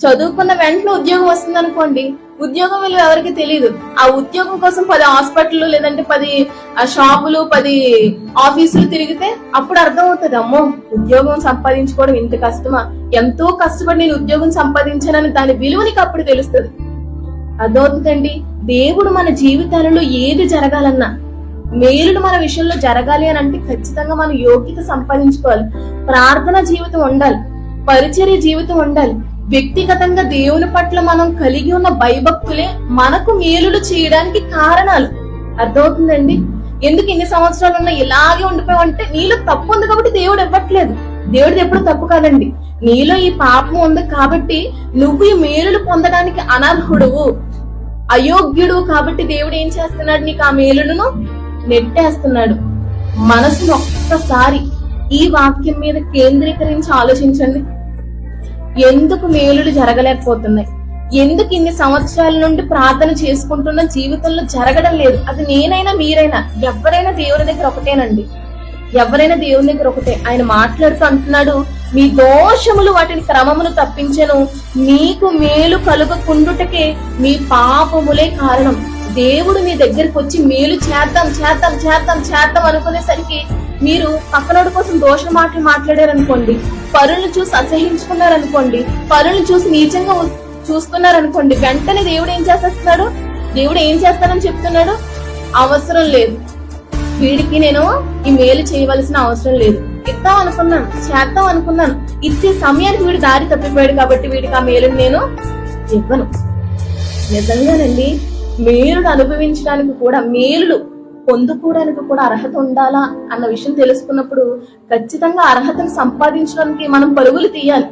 చదువుకున్న వెంటనే ఉద్యోగం వస్తుంది అనుకోండి ఉద్యోగం విలువ ఎవరికి తెలియదు ఆ ఉద్యోగం కోసం పది హాస్పిటల్ లేదంటే పది ఆ, షాపులు పది ఆఫీసులు తిరిగితే అప్పుడు అర్థం అవుతుంది అమ్మో ఉద్యోగం సంపాదించుకోవడం ఇంత కష్టమా? ఎంతో కష్టపడి నేను ఉద్యోగం సంపాదించానని దాని విలువ నీకు అప్పుడు తెలుస్తుంది. అర్థమవుతుందండి? దేవుడు మన జీవితాలలో ఏది జరగాలన్నా మేలుడు మన విషయంలో జరగాలి అని అంటే ఖచ్చితంగా మనం యోగ్యత సంపాదించుకోవాలి. ప్రార్థన జీవితం ఉండాలి పరిచర్య జీవితం ఉండాలి వ్యక్తిగతంగా దేవుని పట్ల మనం కలిగి ఉన్న భయభక్తులే మనకు మేలులు చేయడానికి కారణాలు. అర్థమవుతుందండి? ఎందుకు ఇన్ని సంవత్సరాలు ఉన్నా ఇలాగే ఉండిపోయావంటే నీలో తప్పు ఉంది కాబట్టి దేవుడు ఇవ్వట్లేదు. దేవుడిది ఎప్పుడు తప్పు కాదండి. నీలో ఈ పాపం ఉంది కాబట్టి నువ్వు ఈ మేలులు పొందడానికి అనర్హుడువు. అయోగ్యుడు కాబట్టి దేవుడు ఏం చేస్తున్నాడు? నీకు ఆ మేలులను నెట్టేస్తున్నాడు. మనసును ఒక్కసారి ఈ వాక్యం మీద కేంద్రీకరించి ఆలోచించండి. ఎందుకు మేలులు జరగలేకపోతున్నాయి? ఎందుకు ఇన్ని సంవత్సరాల నుండి ప్రార్థన చేసుకుంటున్న జీవితంలో జరగడం లేదు? అది నేనైనా మీరైనా ఎవరైనా దేవుని దగ్గర ఒకటేనండి. ఎవరైనా దేవుని దగ్గర ఒకటే. ఆయన మాట్లాడుతూ అంటున్నాడు మీ దోషములు వాటిని క్రమమును తప్పించను. మీకు మేలు కలుగకుండుటకే మీ పాపములే కారణం. దేవుడు మీ దగ్గరికి వచ్చి మేలు చేద్దాం చేద్దాం చేద్దాం చేద్దాం అనుకునేసరికి మీరు పక్కనోడి కోసం దోష మాటలు మాట్లాడారనుకోండి పరులు చూసి అసహించుకున్నారనుకోండి పరులు చూసి నీచంగా ఉ- చూస్తున్నారనుకోండి వెంటనే దేవుడు ఏం చేసేస్తున్నాడు? దేవుడు ఏం చేస్తానని చెప్తున్నాడు? అవసరం లేదు. వీడికి నేను ఈ మేలు చేయవలసిన అవసరం లేదు. ఇద్దాం అనుకున్నాను చేద్దాం అనుకున్నాను. ఇచ్చే సమయానికి వీడు దారి తప్పిపోయాడు కాబట్టి వీడికి ఆ మేలుని నేను ఇవ్వను. నిజంగానండి మేలును అనుభవించడానికి కూడా మేలులు పొందుకోవడానికి కూడా అర్హత ఉండాలా అన్న విషయం తెలుసుకున్నప్పుడు ఖచ్చితంగా అర్హతను సంపాదించడానికి మనం పరుగులు తీయాలి.